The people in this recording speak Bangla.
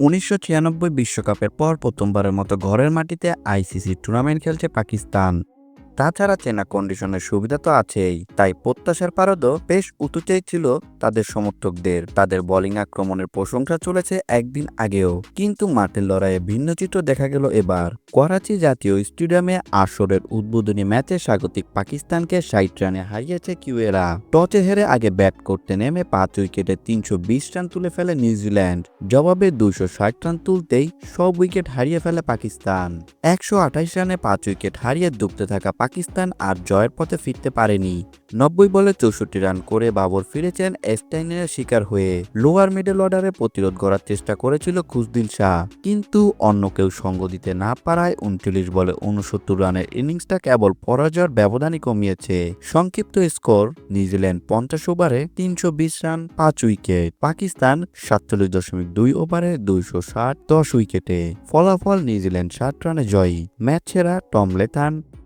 উনিশশো বিশ্বকাপের পর প্রথমবারের মতো ঘরের মাটিতে আইসিসি টুর্নামেন্ট খেলছে পাকিস্তান। তাছাড়া চেনা কন্ডিশনের সুবিধা তো আছেই, তাই প্রত্যাশার পারদও বেশ উঁচুতেই ছিল তাদের সমর্থকদের। তাদের বোলিং আক্রমণের প্রশংসা চলেছে একদিন আগেও। কিন্তু মাঠের লড়াইয়ে ভিন্ন চিত্র দেখা গেল এবার। করাচি জাতীয় স্টেডিয়ামে আসরের উদ্বোধনী ম্যাচে স্বাগতিক পাকিস্তানকে ষাট রানে হারিয়েছে কিউয়েরা। টসে হেরে আগে ব্যাট করতে নেমে পাঁচ উইকেটে তিনশো বিশ রান তুলে ফেলে নিউজিল্যান্ড। জবাবে দুশো রান তুলতেই সব উইকেট হারিয়ে ফেলে পাকিস্তান। একশো রানে পাঁচ উইকেট হারিয়ে ডুবতে থাকা পাকিস্তান আর জয়ের পথে ফিরতে পারেনি। নব্বই বলে চৌষট্টি রান করে বাবর ফিরেছেন স্টাইনের শিকার হয়ে। লোয়ার মিডল অর্ডারে প্রতিরোধ করার চেষ্টা করেছিল খুসদিল শাহ। কিন্তু অন্য কেউ সঙ্গ দিতে না পারায় উনচল্লিশ বলে উনসত্তর রানের ইনিংসটা কেবল পরাজয়ের ব্যবধানই কমিয়েছে। সংক্ষিপ্ত স্কোর, নিউজিল্যান্ড পঞ্চাশ ওভারে তিনশো বিশ রান, পাঁচ উইকেট। পাকিস্তান সাতচল্লিশ দশমিক দুই ওভারে দুইশো ষাট, দশ উইকেটে। ফলাফল নিউজিল্যান্ড ষাট রানে জয়ী। ম্যাচ সেরা টম লেথান